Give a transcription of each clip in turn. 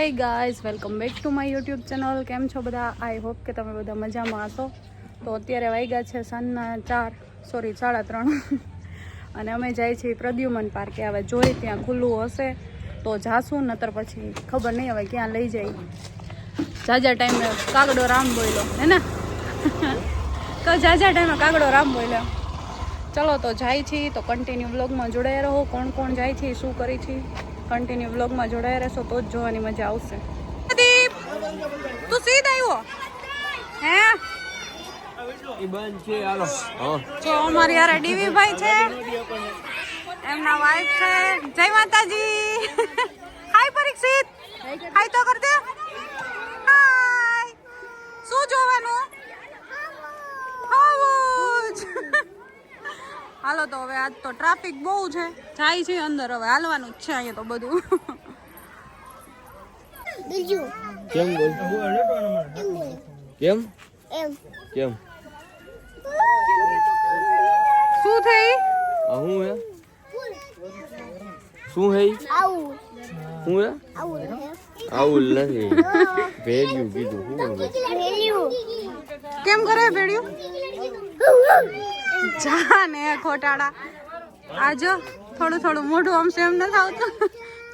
Hey guys welcome back to my YouTube channel કેમ છો બધા? આઈ હોપ કે તમે બધા મજામાં હશો. તો અત્યારે વાગ્યા છે સાંજના ચાર સોરી સાડા ત્રણ. અને અમે જાય છીએ પ્રદ્યુમન પાર્કે. હવે જોઈ ત્યાં ખુલ્લું હશે તો જાશું, નતર પછી ખબર નહીં હવે ક્યાં લઈ જાય. જાજા ટાઈમે કાગડો રામ બોલ્યો હે ને? તો જાજા ટાઈમે કાગડો રામ બોલ્યો ચલો તો જાય છીએ. તો કન્ટિન્યુ વ્લોગમાં જોડાયા રહો. કોણ કોણ જાય છે, શું કરી છે? કન્ટિન્યુ વ્લોગમાં જોડાયા રહેશો તો જ જોવાની મજા આવશે. પ્રદીપ, તું સીધ આવ્યો હે? જો, અમારી યાર ડીવી છે. એમના છે. જય માતાજી. હાય પરીક્ષિત. હાય તો કર દે શું જોવાનું. હાલો તો હવે આજ તો ટ્રાફિક બહુ છે. જાય છે અંદર હવે હાલવાનું જ છે અહીંયા તો બધું. બીજું? કેમ બોલ? કેમ? કેમ? શું થઈ? હું હે? શું હે? આવું. હું હે? આવું નથી. કીધું. શું વેલ્યુ કેમ કરે ભેડ્યું જા ને ખોટાડા આ જો થોડું થોડું મોઢું આમ સેમ નથી આવતું.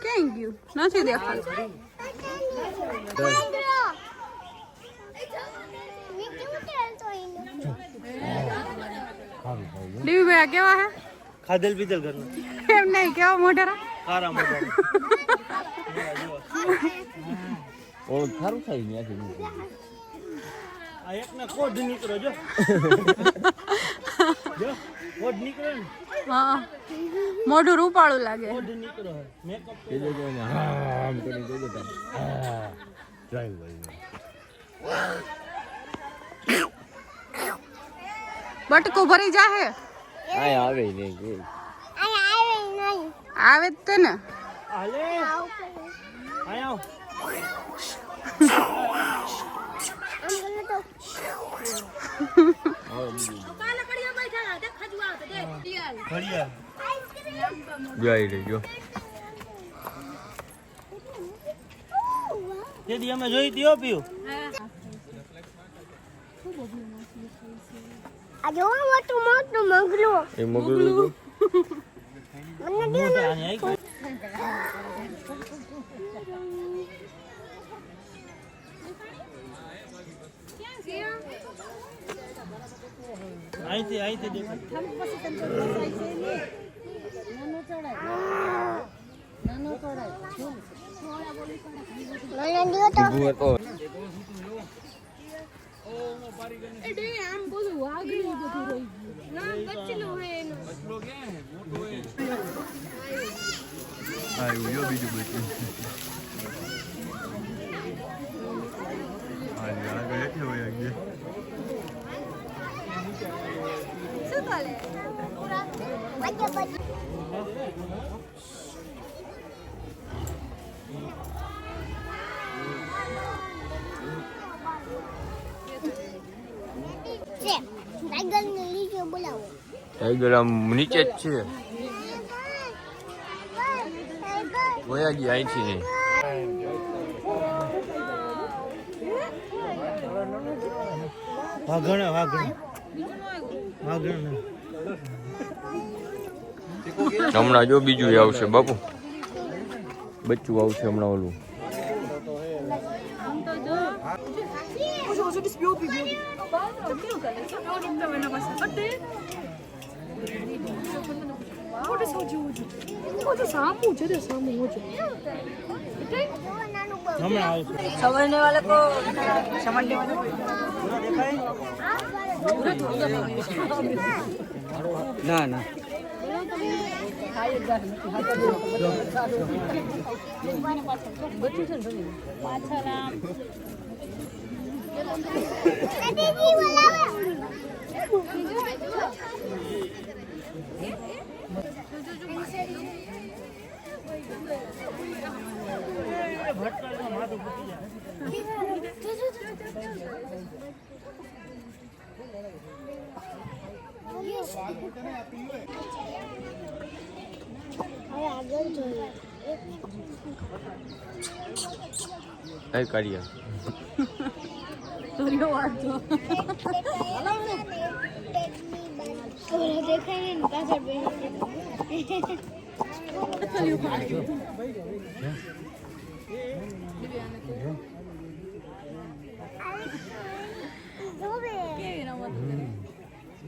ક્યાંય ગયું? નથી દેખાતું. ભાઈ કેવા હે? ખાધેલ પીધેલ ઘરનું. એમ નહીં કેવા મોઢેરા? કારા આ કોઢ નીકળો જો. જો કોઢ નીકળે ને. હા. મોઢું રૂપાળું લાગે. કોઢ નીકળો. મેકઅપ કીધું કે એને હા આમ કરી દેજો તમે. હા. જાય ભાઈ. બટકું ભરી જાહે. આવે આવે જ તે ને. હાલે. આય આવ. ઘડિયાળ. જાય રે જો તેથી અમે જોઈ હો. પીયું આ જોવા મોટું મોટું મંગલું. એ મગલું તો મને દે મોટા આની આઈ ગઈ. અહીંથી અહીંથી દેખાય મને દે તો કીધું હતો આવ્યું જો બીજું બધું હાલી આગળ એટલે હોય આગળ વચ્ચે પછી છે ટાઈગર આમ નીચે જ છે. વયા ગયા અહીંથી નહીં વાઘણ. હમણાં જો બીજું આવશે બાપુ. બચ્ચું આવશે હમણાં ઓલું. સવારે આવશે. ના ના. ભટકા માથું ફૂટી જાય હવે આગળ જોઈએ કઈ કરીએ સૂર્ય વાંચો. દેખાય ને પાછળ કેવી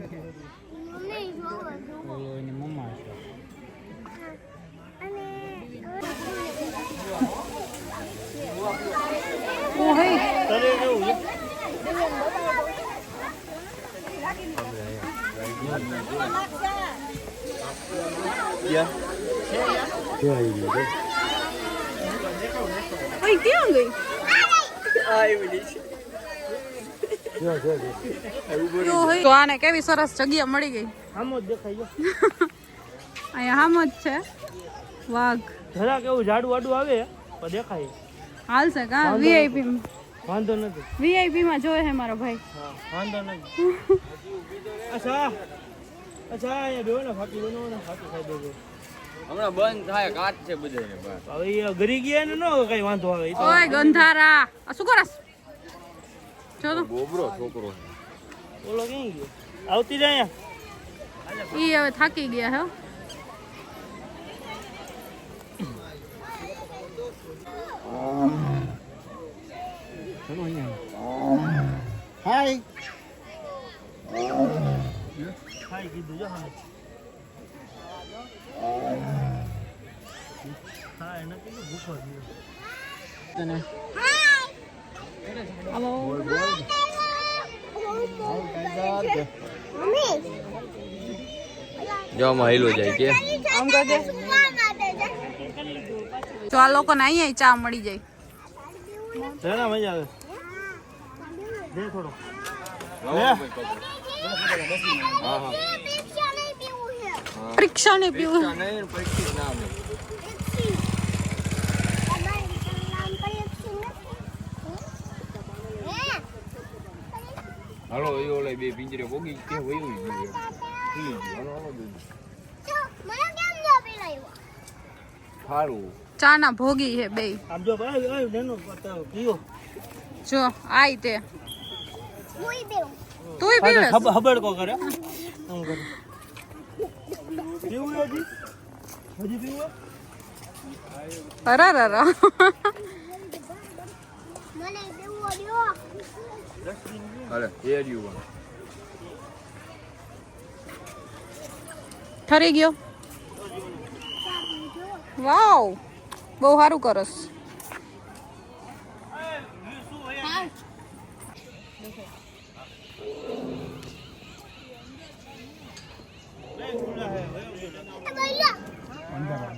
રમત મમ્મી જોવો જોવો એની મમ્મા છે તો આને કેવી સરસ જગ્યા મળી ગઈ. આમ જ દેખાય છે અહીંયા હામ જ છે. વાઘ. જરાક એવું ઝાડુ વાડું આવે તો દેખાય. હાલશે કા? વીઆઈપી વાંધો નથી. વીઆઈપી માં જોયે છે મારો ભાઈ. હા વાંધો નથી. અચ્છા અચ્છા અહીંયા બેવો ને ફાકી બનો ને ફાકી ખાઈ દેજો. હમણાં બંધ થાય કાટ છે બધાને હવે એ ગરી ગયા ને નો કઈ વાંધો આવે. ઓય ગંધારા. આ શું કરસ જો ગોબરો છોકરો ઓલો ક્યાં ગયો? આવતી જાય ઈ હવે થાકી ગયા હે. હો. ખાઈ કીધું જો હા હા એને કીધું ભૂખો થયો આવો મમ્મી જો આમાં હેલો જાય કે આમ કરજે સુવા માટે છે તો આ લોકોને અહીંયા ચા મળી જાય જરા મજા આવે દે થોડો હા હા પિક્ચર નહીં પીવું છે પરીક્ષા ને પીવું પરીક્ષા નહીં પરીક્ષા ના આવે. હાલો એ ઓલે બે પિંજરે ભોગી કે વયું ગયું એમ. ખુલી ગયું. હાલો હાલો બેન. સારું ચા ના ભોગી હે બે આમ જો ભાઈ ઓય નેનો પીઓ જો આઈ તે. તુંય પાછો પીવે હબ- હબડકો કરે. આમ કરે. પીવું હજી? હજી પીવું અરર મને દેવો રહ્યું ઠરી ગયો. વાવ બહુ સારું કરસ. એ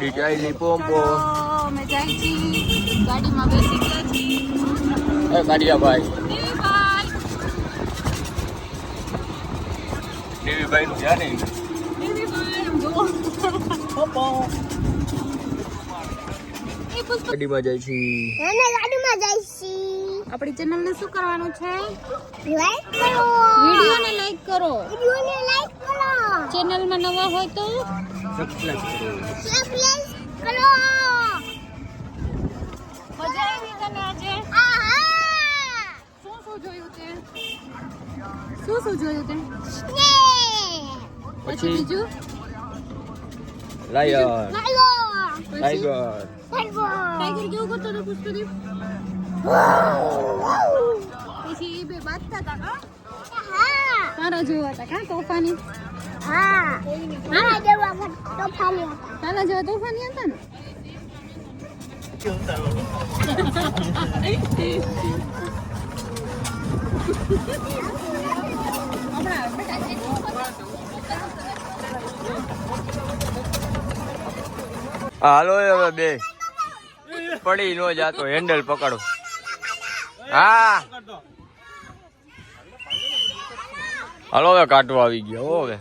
ગાડી ચાલી પોમ્પો અમે જાય છી ગાડીમાં બેસી ગયા છી. એ કાઢિયાભાઈ દેવીભાઈ દેવીભાઈ નું ધ્યાન નહીં આમ જુઓ. એ પુષ્પ. ગાડીમાં જાય છે. ગાડીમાં આપણી ચેનલને શું કરવાનું છે? લાઈક કરો. વિડીયોને લાઈક કરો. વિડિયોને લાઈક કરો. ચેનલમાં નવા હોય તો સબસ્ક્રાઇબ કરો સબસ્ક્રાઇબ કરો મજા આવી તને આજે આહા શું શું જોયું તે શું શું જોયું તે ને પછી બીજું? લાયન ટાઈગર હાલો ટાઈગર કેવું કરતો હતો પુષ્પદીપ પછી એ બે બાજતા હતા કા હા. તારા જોવા હતા કા તોફાની. હા. મારા જેવા તો હતા નાના જેવા તોફાની હતા ને? હાલો હવે બે. પડી નો જાતો હેન્ડલ પકડો. હા. હાલો હવે કાઢવા આવી ગયા હો હવે.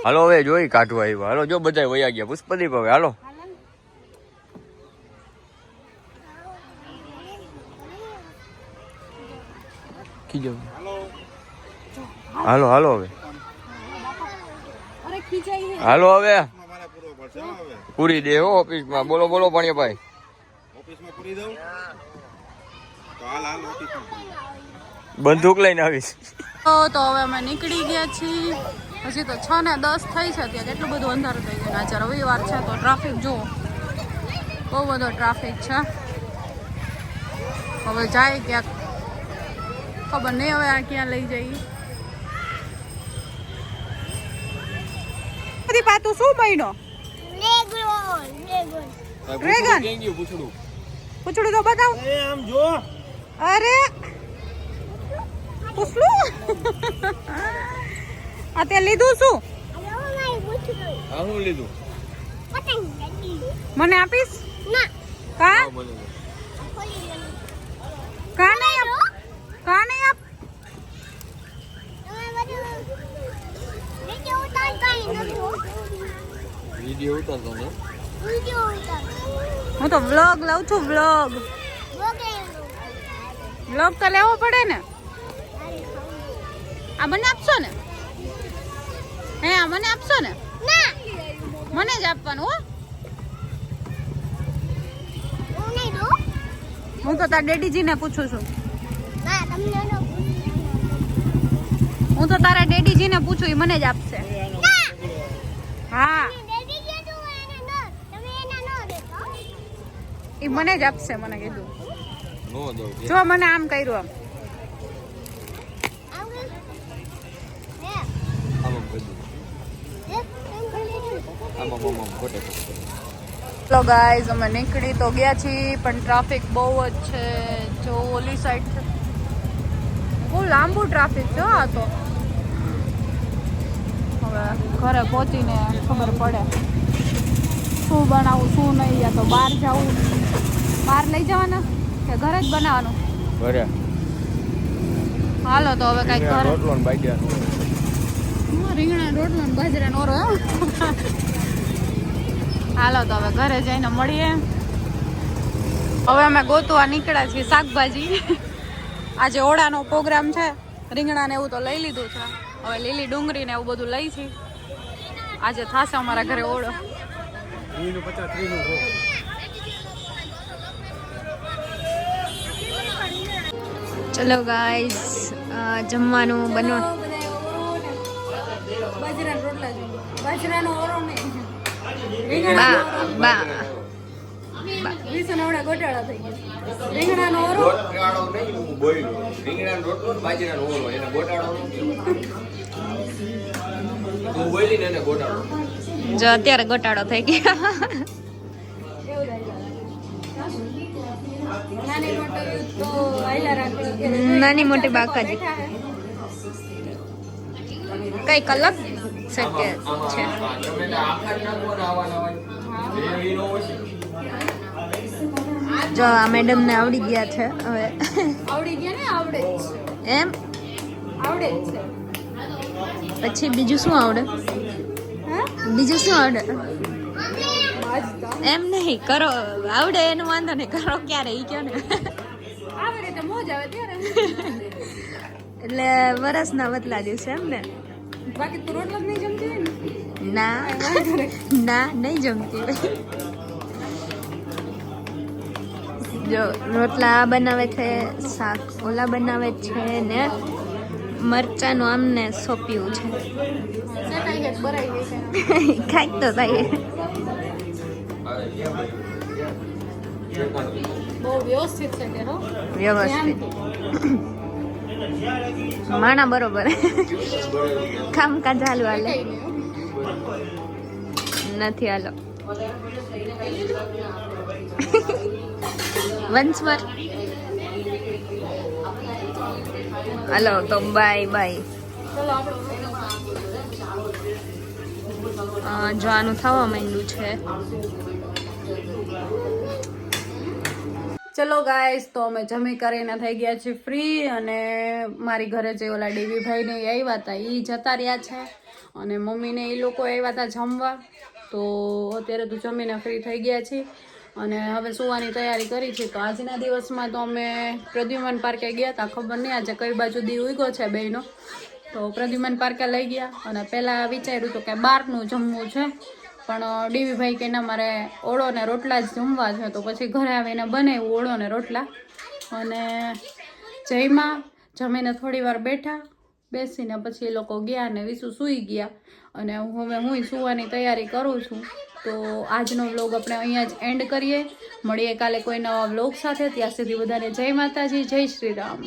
હાલો હવે જોઈ કાઢવા આવ્યા. હાલો જો બધા વયા ગયા. પુષ્પદીપ હવે હાલો. હાલો હાલો હવે. હાલો હવે. પૂરી દે હો ઓફિસમાં. બોલો બોલો ભાઈ. હાલ ઓફિસમાં પૂરી બંદૂક લઈને આવીશ. તો હવે અમે નીકળી ગયા છીએ. હજી તો છ ને દસ થઈ છે ત્યાં કેટલું બધું અંધારું થઈ ગયું આજે. રવિવાર છે તો ટ્રાફિક જુઓ. બહુ બધો ટ્રાફિક છે. હવે જાય ક્યાંક. ખબર નહીં હવે આ ક્યાં લઈ જઈએ બધી પાતું શું બન્યો લેગો લેગો ડ્રેગન પૂછડું તો બતાવ. આમ જો અરે. પૂછલું આ તે લીધું શું? હા લીધું. મને આપીશ? ના કા કા નહીં આપ? કા નહીં આપ? વીડિયો ઉતારતો ને? હું તો વ્લોગ લઉં છું વ્લોગ. વ્લોગ તો લેવો પડે ને? આ બને આપશો ને? હે મને આપશો ને? ના. મને જ આપવાનું હો. હું તો તાર ડેડીજીને પૂછું છું. ના તમને ન હું તો તારા ડેડીજીને પૂછું એ મને જ આપશે. હા. ડેડી જે તું એને ન તમે એને ન દેતો એ મને જ આપશે મને કીધું. જો મને આમ કર્યું આમ કર હે આમાં બધું હે એમ કરી દે આમાં આમાં ખોટે ચલો ગાઈઝ અમે નીકળી તો ગયા છીએ પણ ટ્રાફિક બહુ જ છે. જો ઓલી સાઈડ છે. બહુ લાંબુ ટ્રાફિક છે આ તો. હવે ઘરે પહોંચીને ખબર પડે શું બનાવું શું નહીં યા તો બહાર જવું. બહાર લઈ જવાના કે ઘરે જ બનાવવાનું? ઘરે. હાલો તો હવે કાંઈક ઘરે. રોટલો રીંગણા રોટલો બાજરા હે. હાલો તો હવે ઘરે જઈને મળીએ. હવે અમે ગોતવા નીકળ્યા છીએ શાકભાજી. આજે ઓળાનો પ્રોગ્રામ છે. રીંગણાને એવું તો લઈ લીધું છે. હવે લીલી ડુંગળી ને એવું બધું લઈ છે આજે થશે અમારા ઘરે ઓળો. ચલો ગાઈસ જમવાનું બનો. બાજરાના રોટલા જોઈએ. બાજરાનો ઓરો નહીં. જો અત્યારે ગોટાળો થઈ ગયો. નાની મોટી બાકાજી. કંઈક અલગ શક્ય છે. જો આ મેડમ ને આવડી ગયા છે હવે. આવડી ગયા ને આવડે એમ? આવડે છે. પછી બીજું શું આવડે? બીજું શું આવડે? એમ નહીં કરો. આવડે એનું વાંધો નહીં કરો ક્યારે ઈ કયો ને. આવી રીતે મોજ આવે ત્યારે એટલે વરસના વતલા દિવસે એમ ને? બાકી તું રોટલા જ નહીં જમતી હોય ના? ના. નહીં. જમતી હોય. જો રોટલા બનાવે છે શાક ઓલા બનાવે છે ને મરચાનું આમને સોંપ્યું છે. ખાઈ તો થાય બહુ વ્યવસ્થિત છે વ્યવસ્થિત. માણા બરોબર. કામકાજ હાલુ હાલે. નથી હાલો. વન્સ મોર હલો, તો બાય બાય. જવાનું થવા માંડ્યું છે. ચલો ગાઈસ તો અમે જમી કરીને થઈ ગયા છીએ ફ્રી અને મારી ઘરે જે ઓલા ડીવી ભાઈને એ આવ્યા હતા એ જતા રહ્યા છે. અને મમ્મીને એ લોકો આવ્યા હતા જમવા. તો અત્યારે તો જમીને ફ્રી થઈ ગયા છીએ. અને હવે સુવાની તૈયારી કરી છે. તો આજના દિવસમાં તો અમે પ્રદ્યુમન પાર્કે ગયા હતા ખબર નહીં આજે કઈ બાજુ દી ઉગ્યો છે બેનો તો પ્રદ્યુમન પાર્કે લઈ ગયા. અને પહેલાં વિચાર્યું હતું કે બહારનું જમવું છે. પણ ડીવી ભાઈ કે ના, મારે ઓળો ને રોટલા જ જમવા છે, તો પછી ઘરે આવીને બનાવ્યું ઓળો ને રોટલા. અને જયમાં જમીને થોડી વાર બેઠા, બેસીને પછી એ લોકો ગયા ને વિસુ સૂઈ ગયા. અને હવે હું સુવાની તૈયારી કરું છું. તો આજનો વ્લોગ આપણે અહીંયા જ એન્ડ કરીએ. મળીએ કાલે કોઈ નવા વ્લોગ સાથે. ત્યાં સુધી બધાને જય માતાજી, જય શ્રી રામ.